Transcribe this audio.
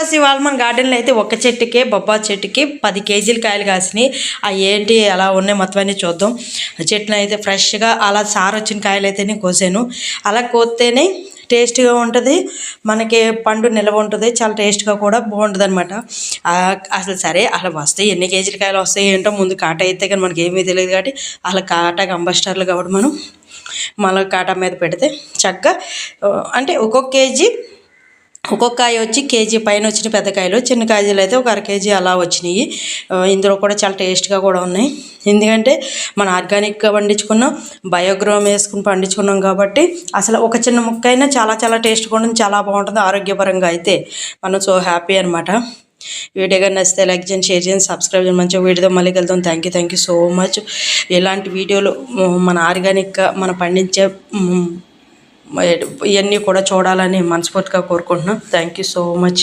Plus ఇవాళ మన గార్డెన్లో అయితే ఒక చెట్టుకే బొబ్బా చెట్టుకి పది కేజీల కాయలు కాసినాయి. అవి ఏంటి అలా ఉన్నాయి మొత్తం అన్నీ చూద్దాం. చెట్టును అయితే ఫ్రెష్గా అలా సారు వచ్చిన కాయలు అయితేనే కోసాను. అలా కోస్తేనే టేస్ట్గా ఉంటుంది. మనకి పండు నిల్వ ఉంటుంది. చాలా టేస్ట్గా కూడా బాగుంటుంది అనమాట అసలు సరే అలా వస్తాయి. ఎన్ని కేజీల కాయలు వస్తాయి ఏంటో ముందు కాట అయితే కానీ మనకి ఏమీ తెలియదు కాబట్టి అలా కాట కంబస్టర్లు కాబట్టి మనం మళ్ళీ కాటా మీద పెడితే చక్కగా అంటే ఒక్కొక్క కేజీ ఒక్కొక్క కాయ వచ్చి కేజీ పైన వచ్చిన పెద్ద కాయలు చిన్న కాయలు అయితే ఒక అర కేజీ అలా వచ్చినాయి. ఇందులో కూడా చాలా టేస్ట్గా కూడా ఉన్నాయి. ఎందుకంటే మన ఆర్గానిక్గా పండించుకున్నాం బయోగ్రోమ్ వేసుకుని పండించుకున్నాం కాబట్టి అసలు ఒక చిన్న ముక్క అయినా చాలా చాలా టేస్ట్గా ఉంటుంది చాలా బాగుంటుంది ఆరోగ్యపరంగా అయితే. మనం సో హ్యాపీ అనమాట వీడియో కానీ నచ్చితే లైక్ చేయండి షేర్ చేయండి సబ్స్క్రైబ్ చేయండి. మంచిగా వీడియోతో మళ్ళీ వెళ్తాం thank you thank you so much. ఇలాంటి వీడియోలు మన ఆర్గానిక్గా మనం పండించే ఇవన్నీ కూడా చూడాలని మనస్ఫూర్తిగా కోరుకుంటున్నాం. Thank you so much